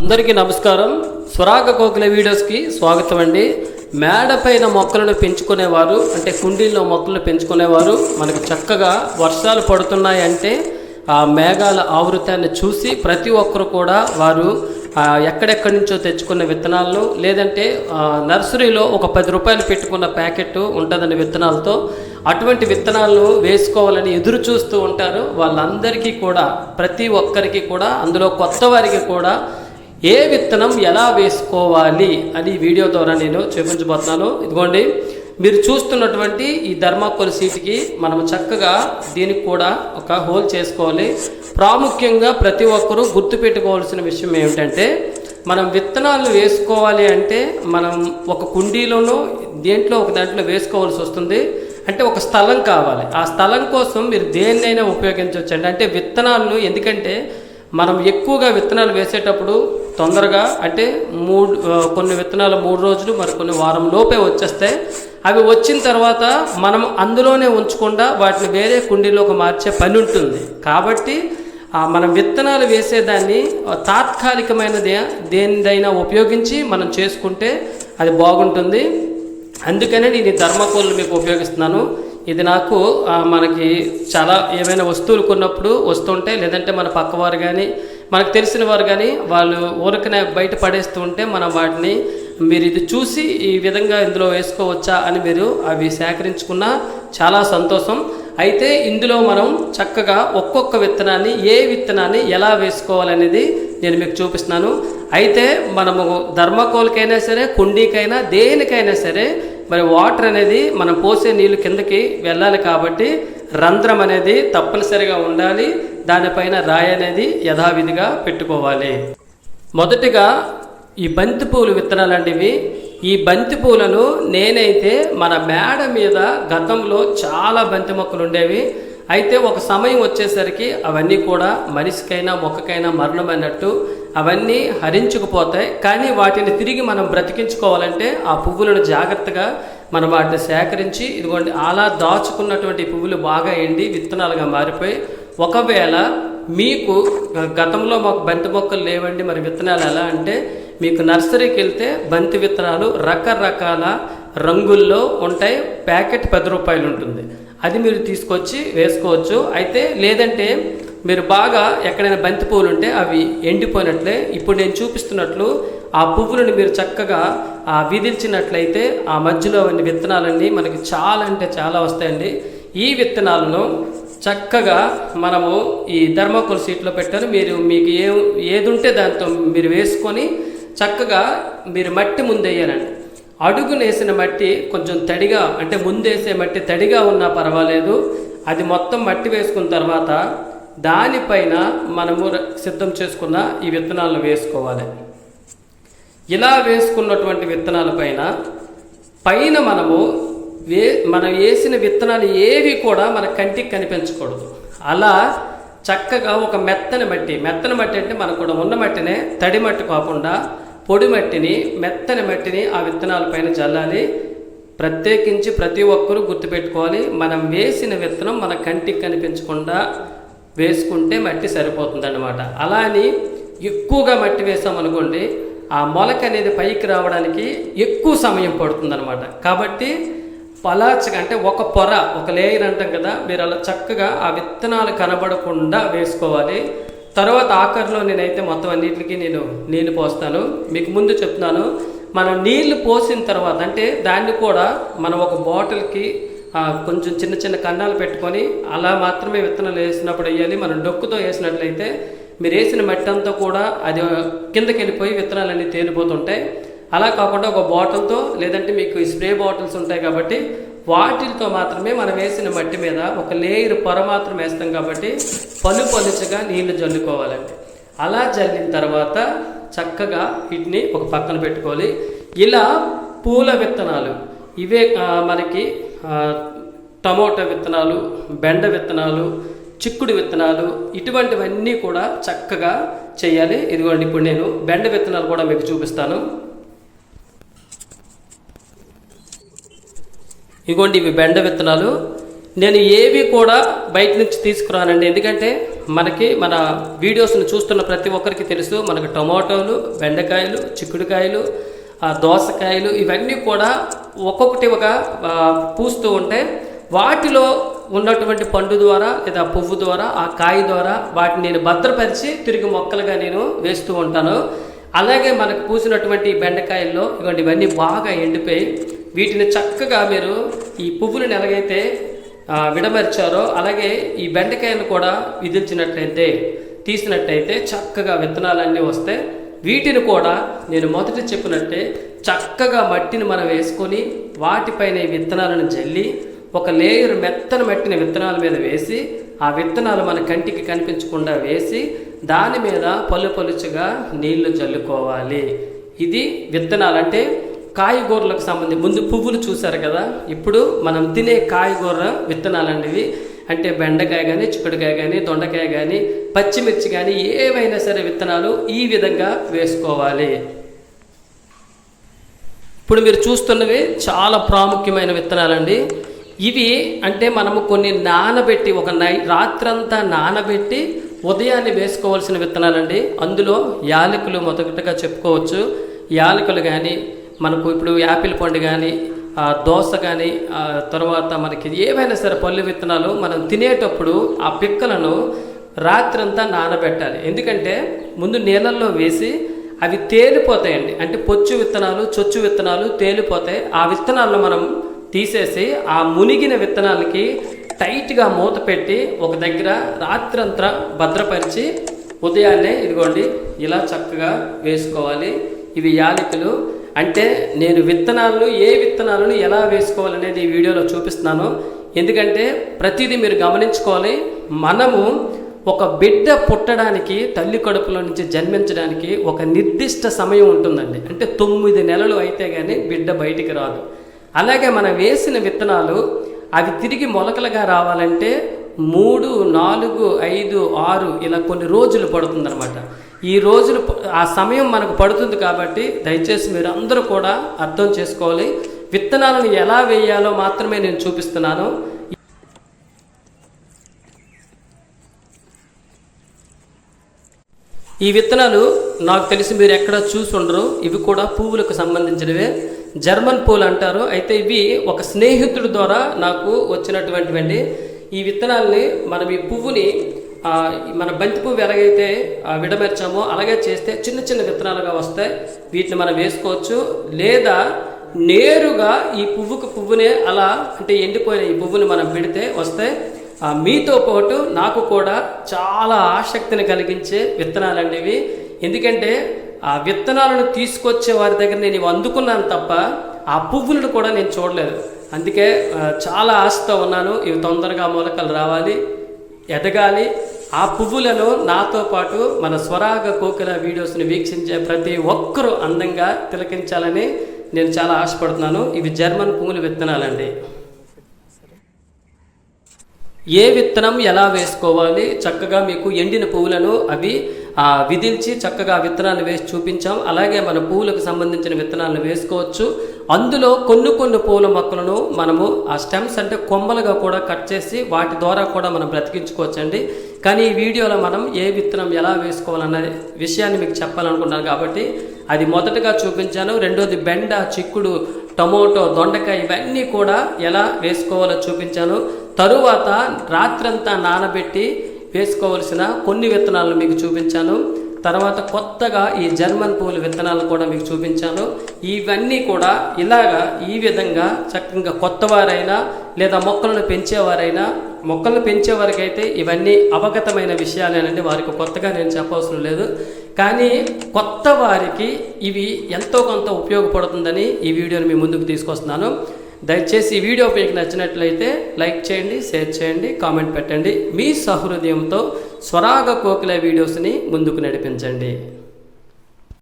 అందరికీ నమస్కారం. స్వరాగ కోకిల వీడియోస్కి స్వాగతం అండి మేడ పైన మొక్కలను పెంచుకునేవారు అంటే కుండీల్లో మొక్కలను పెంచుకునేవారు. మనకు చక్కగా వర్షాలు పడుతున్నాయి అంటే ఆ మేఘాల ఆవృతాన్ని చూసి ప్రతి ఒక్కరు కూడా వారు ఎక్కడెక్కడి నుంచో తెచ్చుకున్న విత్తనాలను లేదంటే నర్సరీలో ఒక పది రూపాయలు పెట్టుకున్న ప్యాకెట్ ఉంటుందని విత్తనాలతో. అటువంటి విత్తనాలను వేసుకోవాలని ఎదురు చూస్తూ ఉంటారు. వాళ్ళందరికీ కూడా ప్రతి ఒక్కరికి కూడా అందులో కొత్త వారికి కూడా ఏ విత్తనం ఎలా వేసుకోవాలి అని వీడియో ద్వారా నేను చూపించబోతున్నాను. ఇదిగోండి మీరు చూస్తున్నటువంటి ఈ ధర్మాకోల్ సీట్కి మనం చక్కగా దీనికి కూడా ఒక హోల్ చేసుకోవాలి. ప్రాముఖ్యంగా ప్రతి ఒక్కరూ గుర్తుపెట్టుకోవాల్సిన విషయం ఏమిటంటే మనం విత్తనాలు వేసుకోవాలి అంటే మనం ఒక కుండీలోనో దేంట్లో ఒక దాంట్లో వేసుకోవాల్సి వస్తుంది. అంటే ఒక స్థలం కావాలి. ఆ స్థలం కోసం మీరు దేన్నైనా ఉపయోగించవచ్చు అంటే విత్తనాలను ఎందుకంటే మనం ఎక్కువగా విత్తనాలు వేసేటప్పుడు తొందరగా అంటే మూడు కొన్ని విత్తనాలు మూడు రోజులు మరి కొన్ని వారం లోపే వచ్చేస్తాయి. అవి వచ్చిన తర్వాత మనం అందులోనే ఉంచకుండా వాటిని వేరే కుండీలోకి మార్చే పని ఉంటుంది. కాబట్టి మనం విత్తనాలు వేసేదాన్ని తాత్కాలికమైనది దేనిదైనా ఉపయోగించి మనం చేసుకుంటే అది బాగుంటుంది. అందుకనే నేను ఈ ధర్మకోల్ని మీకు ఉపయోగిస్తున్నాను. ఇది నాకు మనకి చాలా ఏమైనా వస్తువులు కొన్నప్పుడు వస్తుంటే లేదంటే మన పక్కవారు కానీ మనకు తెలిసిన వారు కానీ వాళ్ళు ఊరకనే బయట పడేస్తూ ఉంటే మనం వాటిని మీరు ఇది చూసి ఈ విధంగా ఇందులో వేసుకోవచ్చా అని మీరు అవి సేకరించుకున్న చాలా సంతోషం. అయితే ఇందులో మనం చక్కగా ఒక్కొక్క విత్తనాన్ని ఏ విత్తనాన్ని ఎలా వేసుకోవాలనేది నేను మీకు చూపిస్తున్నాను. అయితే మనము ధర్మకోల్కైనా సరే కుండీకైనా దేనికైనా సరే మరి వాటర్ అనేది మనం పోసే నీళ్ళు కిందకి వెళ్ళాలి కాబట్టి రంధ్రం అనేది తప్పనిసరిగా ఉండాలి దానిపైన రాయి అనేది యథావిధిగా పెట్టుకోవాలి. మొదటిగా ఈ బంతి పూలు విత్తనాలు ఈ బంతి పూలను నేనైతే మన మేడ మీద గతంలో చాలా బంతి మొక్కలు ఉండేవి. అయితే ఒక సమయం వచ్చేసరికి అవన్నీ కూడా మనిషికైనా మొక్కకైనా మరణమైనట్టు అవన్నీ హరించుకుపోతాయి. కానీ వాటిని తిరిగి మనం బ్రతికించుకోవాలంటే ఆ పువ్వులను జాగ్రత్తగా మనం వాటిని సేకరించి ఇదిగోండి అలా దాచుకున్నటువంటి పువ్వులు బాగా ఎండి విత్తనాలుగా మారిపోయి ఒకవేళ మీకు గతంలో మాకు బంతి మొక్కలు లేవండి మరి విత్తనాలు ఎలా అంటే మీకు నర్సరీకి వెళ్తే బంతి విత్తనాలు రకరకాల రంగుల్లో ఉంటాయి ప్యాకెట్ పది రూపాయలు ఉంటుంది. అది మీరు తీసుకొచ్చి వేసుకోవచ్చు. అయితే లేదంటే మీరు బాగా ఎక్కడైనా బంతి పువ్వులు ఉంటే అవి ఎండిపోయినట్లే. ఇప్పుడు నేను చూపిస్తున్నట్లు ఆ పువ్వులను మీరు చక్కగా ఆ విధించినట్లయితే ఆ మధ్యలో ఉన్న విత్తనాలన్నీ మనకి చాలా అంటే చాలా వస్తాయండి. ఈ విత్తనాలను చక్కగా మనము ఈ ధర్మకోల్ సీట్లో పెట్టారు మీరు మీకు ఏ ఏది ఉంటే దాంతో మీరు వేసుకొని చక్కగా మీరు మట్టి ముందేయాలండి. అడుగునేసిన మట్టి కొంచెం తడిగా అంటే ముందేసే మట్టి తడిగా ఉన్నా పర్వాలేదు. అది మొత్తం మట్టి వేసుకున్న తర్వాత దానిపైన మనము సిద్ధం చేసుకున్న ఈ విత్తనాలను వేసుకోవాలి. ఇలా వేసుకున్నటువంటి విత్తనాలపైన పైన మనము వే మనం వేసిన విత్తనాలు ఏవి కూడా మన కంటికి కనిపించకూడదు. అలా చక్కగా ఒక మెత్తని మట్టి మెత్తని మట్టి అంటే మనకు కూడా ఉన్న మట్టినే తడి మట్టి కాకుండా పొడి మట్టిని మెత్తని మట్టిని ఆ విత్తనాల పైన చల్లాలి. ప్రత్యేకించి ప్రతి ఒక్కరూ గుర్తుపెట్టుకోవాలి మనం వేసిన విత్తనం మన కంటికి కనిపించకుండా వేసుకుంటే మట్టి సరిపోతుంది అనమాట అలా అని ఎక్కువగా మట్టి వేసామనుకోండి ఆ మొలక అనేది పైకి రావడానికి ఎక్కువ సమయం పడుతుందన్నమాట. కాబట్టి పలాచగా అంటే ఒక పొర ఒక లేయర్ అంటాం కదా మీరు అలా చక్కగా ఆ విత్తనాలు కనబడకుండా వేసుకోవాలి. తర్వాత ఆఖరిలో నేనైతే మొత్తం అన్నిటికీ నేను నీళ్ళు పోస్తాను. మీకు ముందు చెప్తున్నాను మనం నీళ్ళు పోసిన తర్వాత అంటే దాన్ని కూడా మనం ఒక బాటిల్కి కొంచెం చిన్న చిన్న కన్నాలు పెట్టుకొని అలా మాత్రమే విత్తనాలు వేసినప్పుడు వేయాలి. మనం డొక్కుతో వేసినట్లయితే మీరు వేసిన మట్టి అంతా కూడా అది కిందకి వెళ్ళిపోయి విత్తనాలన్నీ తేలిపోతుంటాయి. అలా కాకుండా ఒక బాటిల్తో లేదంటే మీకు స్ప్రే బాటిల్స్ ఉంటాయి కాబట్టి వాటితో మాత్రమే మనం వేసిన మట్టి మీద ఒక లేయర్ పొర మాత్రం వేస్తాం కాబట్టి పలు పలుచగా నీళ్ళు జల్లుకోవాలండి. అలా జల్లిన తర్వాత చక్కగా వీటిని ఒక పక్కన పెట్టుకోవాలి. ఇలా పూల విత్తనాలు ఇవే మనకి టమోటా విత్తనాలు బెండ విత్తనాలు చిక్కుడు విత్తనాలు ఇటువంటివన్నీ కూడా చక్కగా చేయాలి. ఇదిగోండి ఇప్పుడు నేను బెండ విత్తనాలు కూడా మీకు చూపిస్తాను. ఇదిగోండి ఇవి బెండ విత్తనాలు. నేను ఏవి కూడా బయట నుంచి తీసుకురానండి. ఎందుకంటే మనకి మన వీడియోస్ని చూస్తున్న ప్రతి ఒక్కరికి తెలుసు మనకు టొమాటోలు బెండకాయలు చిక్కుడుకాయలు దోసకాయలు ఇవన్నీ కూడా ఒక్కొక్కటి ఒక పూస్తూ ఉంటే వాటిలో ఉన్నటువంటి పండు ద్వారా లేదా పువ్వు ద్వారా ఆ కాయ ద్వారా వాటిని నేను భద్రపరిచి తిరిగి మొక్కలుగా నేను వేస్తూ ఉంటాను. అలాగే మనకు పూసినటువంటి బెండకాయల్లో ఇవ్వండి ఇవన్నీ బాగా ఎండిపోయి వీటిని చక్కగా మీరు ఈ పువ్వులను ఎలాగైతే విడమర్చారో అలాగే ఈ బెండకాయలను కూడా విధించినట్లయితే తీసినట్టయితే చక్కగా విత్తనాలన్నీ వస్తాయి. వీటిని కూడా నేను మొదట చెప్పినట్టే చక్కగా మట్టిని మనం వేసుకొని వాటిపైన విత్తనాలను జల్లి ఒక లేయర్ మెత్తని మట్టిని విత్తనాల మీద వేసి ఆ విత్తనాలు మన కంటికి కనిపించకుండా వేసి దాని మీద పలు పలుచుగా నీళ్ళు చల్లుకోవాలి ఇది విత్తనాలంటే కాయగూరలకు సంబంధించి ముందు పువ్వులు చూశారు కదా? ఇప్పుడు మనం తినే కాయగూర విత్తనాలు అనేవి అంటే బెండకాయ కానీ చిక్కుడుకాయ కానీ దొండకాయ కానీ పచ్చిమిర్చి కానీ ఏవైనా సరే విత్తనాలు ఈ విధంగా వేసుకోవాలి. ఇప్పుడు మీరు చూస్తున్నవి చాలా ప్రాముఖ్యమైన విత్తనాలండి. ఇవి అంటే మనము కొన్ని నానబెట్టి ఒక నై రాత్రంతా నానబెట్టి ఉదయాన్నే వేసుకోవాల్సిన విత్తనాలండి. అందులో యాలకులు మొదటగా చెప్పుకోవచ్చు. యాలకులు కానీ మనకు ఇప్పుడు యాపిల్ పండు కానీ దోశ దోస కానీ తర్వాత మనకి ఏవైనా సరే పళ్ళు విత్తనాలు మనం తినేటప్పుడు ఆ పిక్కలను రాత్రంతా నానబెట్టాలి. ఎందుకంటే ముందు నీళ్ళల్లో వేసి అవి తేలిపోతాయండి. అంటే పొచ్చు విత్తనాలు చొచ్చు విత్తనాలు తేలిపోతాయి. ఆ విత్తనాలను మనం తీసేసి ఆ మునిగిన విత్తనాలకి టైట్గా మూత పెట్టి ఒక దగ్గర రాత్రంతా భద్రపరిచి ఉదయాన్నే ఇదిగోండి ఇలా చక్కగా వేసుకోవాలి. ఇవి యాలకులు అంటే నేను విత్తనాలను ఏ విత్తనాలను ఎలా వేసుకోవాలనేది ఈ వీడియోలో చూపిస్తున్నాను. ఎందుకంటే ప్రతిదీ మీరు గమనించుకోవాలి. మనము ఒక బిడ్డ పుట్టడానికి తల్లి కడుపులో నుంచి జన్మించడానికి ఒక నిర్దిష్ట సమయం ఉంటుందండి. అంటే తొమ్మిది నెలలు అయితే కానీ బిడ్డ బయటికి రాదు. అలాగే మనం వేసిన విత్తనాలు అవి తిరిగి మొలకలుగా రావాలంటే మూడు నాలుగు ఐదు ఆరు ఇలా కొన్ని రోజులు పడుతుందన్నమాట. ఈ రోజులు ఆ సమయం మనకు పడుతుంది కాబట్టి దయచేసి మీరు అందరూ కూడా అర్థం చేసుకోవాలి. విత్తనాలను ఎలా వేయాలో మాత్రమే నేను చూపిస్తున్నాను. ఈ విత్తనాలు నాకు తెలిసి మీరు ఎక్కడ చూసి ఉండరు. ఇవి కూడా పువ్వులకు సంబంధించినవే. జర్మన్ పూలు అంటారు. అయితే ఇవి ఒక స్నేహితుడి ద్వారా నాకు వచ్చినటువంటివండి. ఈ విత్తనాల్ని మనం ఈ పువ్వుని మన బంతి పువ్వు ఎలాగైతే విడమర్చామో అలాగే చేస్తే చిన్న చిన్న విత్తనాలుగా వస్తాయి. వీటిని మనం వేసుకోవచ్చు. లేదా నేరుగా ఈ పువ్వుకు పువ్వునే అలా అంటే ఎండిపోయిన ఈ పువ్వుని మనం పెడితే వస్తాయి మీతో పాటు నాకు కూడా చాలా ఆసక్తిని కలిగించే విత్తనాలు అనేవి ఎందుకంటే ఆ విత్తనాలను తీసుకొచ్చే వారి దగ్గర నేను అందుకున్నాను తప్ప ఆ పువ్వులను కూడా నేను చూడలేదు. అందుకే చాలా ఆశతో ఉన్నాను ఇవి తొందరగా మొలకలు రావాలి ఎదగాలి. ఆ పువ్వులను నాతో పాటు మన స్వరాగ కోకిల వీడియోస్ని వీక్షించే ప్రతి ఒక్కరూ అందంగా తిలకించాలని నేను చాలా ఆశపడుతున్నాను. ఇవి జర్మన్ పువ్వుల విత్తనాలండి. ఏ విత్తనం ఎలా వేసుకోవాలి? చక్కగా మీకు ఎండిన పువ్వులను అవి విధించి చక్కగా విత్తనాలు వేసి చూపించాం. అలాగే మన పువ్వులకు సంబంధించిన విత్తనాలను వేసుకోవచ్చు. అందులో కొన్ని కొన్ని పూల మొక్కలను మనము ఆ స్టెమ్స్ అంటే కొమ్మలుగా కూడా కట్ చేసి వాటి ద్వారా కూడా మనం బ్రతికించుకోవచ్చండి. కానీ ఈ వీడియోలో మనం ఏ విత్తనం ఎలా వేసుకోవాలన్న విషయాన్ని మీకు చెప్పాలనుకున్నాను కాబట్టి అది మొదటగా చూపించాను. రెండోది బెండ చిక్కుడు టమోటో దొండకాయ ఇవన్నీ కూడా ఎలా వేసుకోవాలో చూపించాను. తరువాత రాత్రంతా నానబెట్టి వేసుకోవలసిన కొన్ని విత్తనాలను మీకు చూపించాను. తర్వాత కొత్తగా ఈ జర్మన్ పూలు విత్తనాలు కూడా మీకు చూపించాను. ఇవన్నీ కూడా ఇలాగా ఈ విధంగా చక్కగా కొత్తవారైనా లేదా మొక్కలను పెంచేవారైనా మొక్కలను పెంచేవారికైతే ఇవన్నీ అవగతమైన విషయాలేనండి వారికి కొత్తగా నేను చెప్పవసరం లేదు. కానీ కొత్త వారికి ఇవి ఎంతో కొంత ఉపయోగపడుతుందని ఈ వీడియోని మీ ముందుకు తీసుకొస్తున్నాను. దయచేసి ఈ వీడియో మీకు నచ్చినట్లయితే లైక్ చేయండి షేర్ చేయండి కామెంట్ పెట్టండి. మీ సహృదయంతో స్వరాగ కోకిల వీడియోస్ని ముందుకు నడిపించండి.